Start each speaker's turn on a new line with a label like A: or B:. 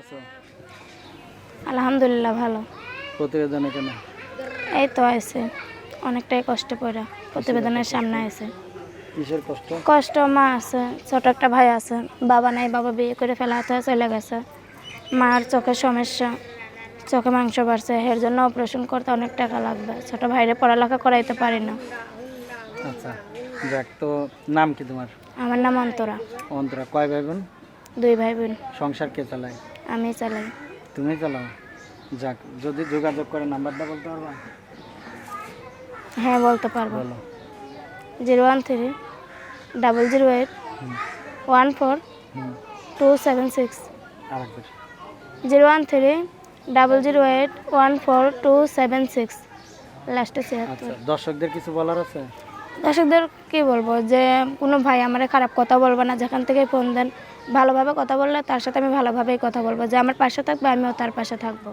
A: আছো?
B: আলহামদুলিল্লাহ ভালো।
A: প্রতিবেদনে কেন
B: এই তো আছে। অনেকটাই কষ্ট পড়া প্রতিবেদনের সামনে আছে।
A: কিসের কষ্ট?
B: কষ্ট মা আছে ছোট একটা ভাই আছে বাবা নাই বাবা বিয়ে করে ফেলাতে চলে গেছে। মার চোখের সমস্যা চোখে মাংস বাড়ছে এর জন্য অপারেশন করতে অনেক টাকা লাগবে। ছোট ভাইরে পড়ালেখা করাইতে পারি না।
A: আচ্ছা যাক তো নাম কি তোমার?
B: আমার নাম অন্তরা।
A: অন্তরা কয় ভাই বোন?
B: দুই ভাই বোন।
A: সংসার কে চালায়?
B: আমি চালাই।
A: তুমি চালাও? যাক যদি যোগাযোগ করে নাম্বারটা বলতে পারবা?
B: হ্যাঁ বলতে পারব।
A: বলো।
B: Zero one three double zero eight one four
A: hmm.
B: Two seven six.
A: আরেকবার
B: zero one three double zero eight one four two seven six. লাস্টে
A: আচ্ছা
B: ছিয়াত্তর
A: দর্শকদের কিছু বলার আছে?
B: দর্শকদের কি বলব যে, কোনো ভাই আমার খারাপ কথা বলব না, যেখান থেকে ফোন দেন, ভালোভাবে কথা বললে তার সাথে আমি ভালোভাবেই কথা বলব, যে আমার পাশে থাকবে, আমিও তার পাশে থাকব।